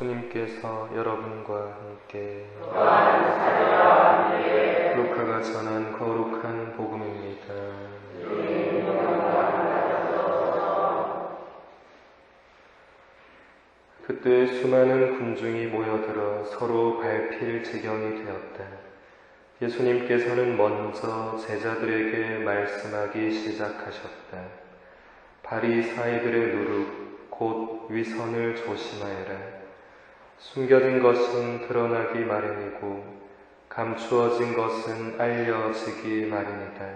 주님께서 여러분과 함께 루카가 전한 거룩한 복음입니다. 그때 수많은 군중이 모여들어 서로 발필 지경이 되었다. 예수님께서는 먼저 제자들에게 말씀하기 시작하셨다. 바리사이들의 누룩 곧 위선을 조심하여라. 숨겨진 것은 드러나기 마련이고 감추어진 것은 알려지기 마련이다.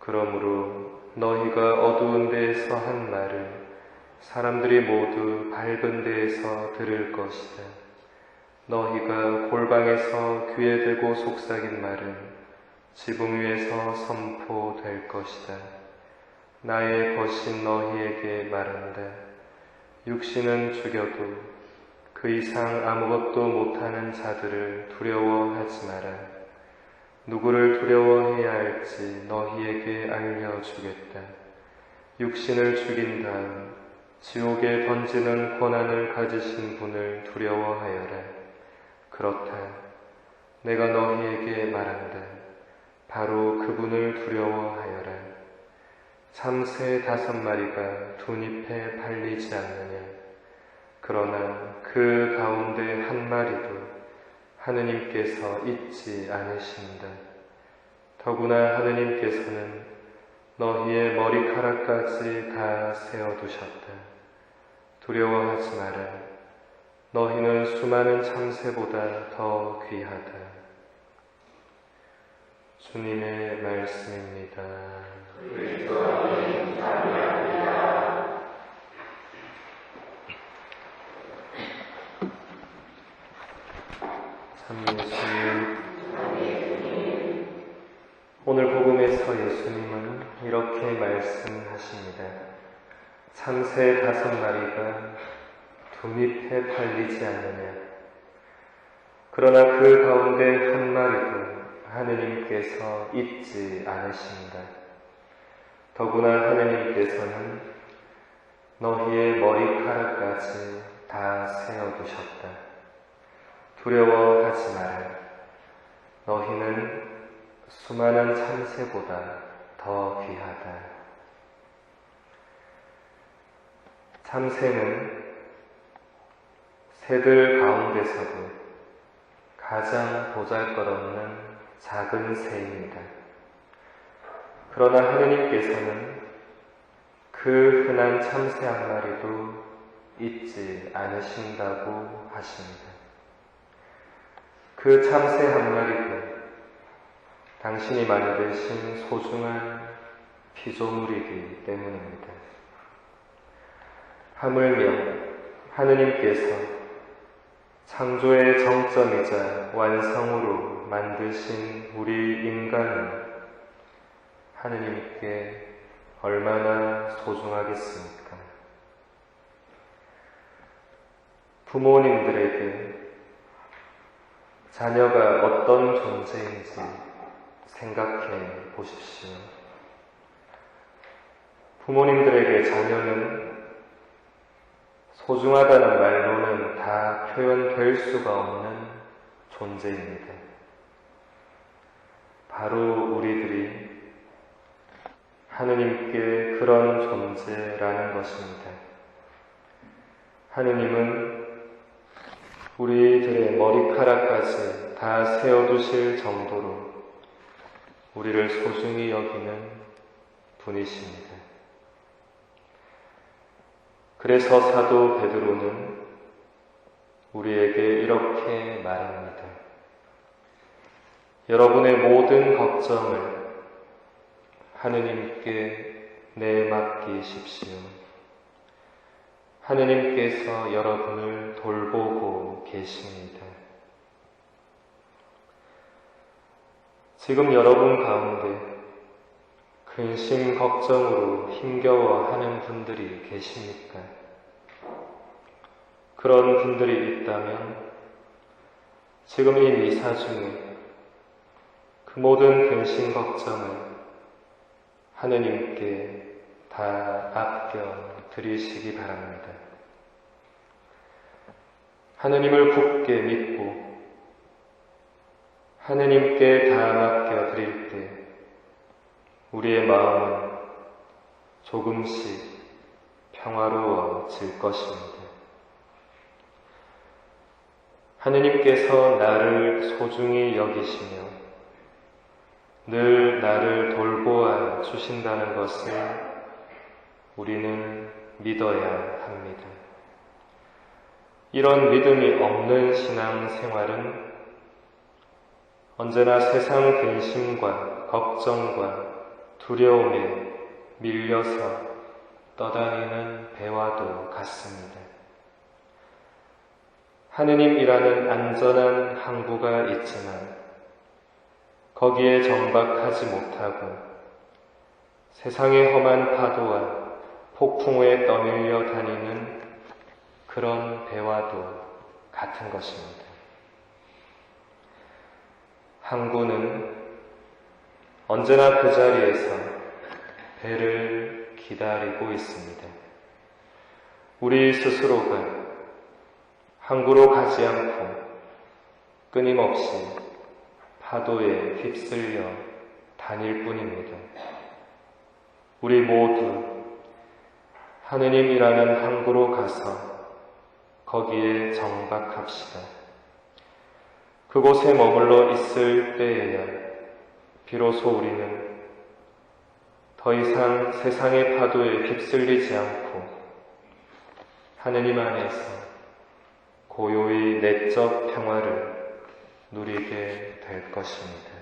그러므로 너희가 어두운 데에서 한 말을 사람들이 모두 밝은 데에서 들을 것이다. 너희가 골방에서 귀에 대고 속삭인 말은 지붕 위에서 선포될 것이다. 나의 벗인 너희에게 말한다. 육신은 죽여도 그 이상 아무것도 못하는 자들을 두려워하지 마라. 누구를 두려워해야 할지 너희에게 알려주겠다. 육신을 죽인 다음 지옥에 던지는 권한을 가지신 분을 두려워하여라. 그렇다. 내가 너희에게 말한다. 바로 그분을 두려워하여라. 참새 다섯 마리가 두 잎에 팔리지 않느냐. 그러나 그 가운데 한 마리도 하느님께서 잊지 않으신다. 더구나 하느님께서는 너희의 머리카락까지 다 세어두셨다. 두려워하지 마라. 너희는 수많은 참새보다 더 귀하다. 주님의 말씀입니다. 오늘 복음에서 예수님은 이렇게 말씀하십니다. 참새 다섯 마리가 두 잎에 팔리지 않느냐. 그러나 그 가운데 한 마리도 하느님께서 잊지 않으신다. 더구나 하느님께서는 너희의 머리카락까지 다 세어두셨다. 두려워하지 마라. 너희는 수많은 참새보다 더 귀하다. 참새는 새들 가운데서도 가장 보잘것없는 작은 새입니다. 그러나 하느님께서는 그 흔한 참새 한 마리도 잊지 않으신다고 하십니다. 그 참새 한 마리도 당신이 만드신 소중한 피조물이기 때문입니다. 하물며 하느님께서 창조의 정점이자 완성으로 만드신 우리 인간은 하느님께 얼마나 소중하겠습니까? 부모님들에게 자녀가 어떤 존재인지 생각해 보십시오. 부모님들에게 자녀는 소중하다는 말로는 다 표현될 수가 없는 존재입니다. 바로 우리들이 하느님께 그런 존재라는 것입니다. 하느님은 우리들의 머리카락까지 다 세워두실 정도로 우리를 소중히 여기는 분이십니다. 그래서 사도 베드로는 우리에게 이렇게 말합니다. 여러분의 모든 걱정을 하느님께 내맡기십시오. 하느님께서 여러분을 돌보고 계십니다. 지금 여러분 가운데 근심 걱정으로 힘겨워하는 분들이 계십니까? 그런 분들이 있다면 지금 이 미사 중에 그 모든 근심 걱정을 하느님께 다 맡겨 드리시기 바랍니다. 하느님을 굳게 믿고 하느님께 다 맡겨 드릴 때 우리의 마음은 조금씩 평화로워질 것입니다. 하느님께서 나를 소중히 여기시며 늘 나를 돌보아 주신다는 것을 우리는 믿어야 합니다. 이런 믿음이 없는 신앙 생활은 언제나 세상 근심과 걱정과 두려움에 밀려서 떠다니는 배와도 같습니다. 하느님이라는 안전한 항구가 있지만 거기에 정박하지 못하고 세상의 험한 파도와 폭풍에 떠밀려 다니는 그런 배와도 같은 것입니다. 항구는 언제나 그 자리에서 배를 기다리고 있습니다. 우리 스스로가 항구로 가지 않고 끊임없이 파도에 휩쓸려 다닐 뿐입니다. 우리 모두 하느님이라는 항구로 가서 거기에 정박합시다. 그곳에 머물러 있을 때에야 비로소 우리는 더 이상 세상의 파도에 휩쓸리지 않고 하느님 안에서 고요히 내적 평화를 누리게 될 것입니다.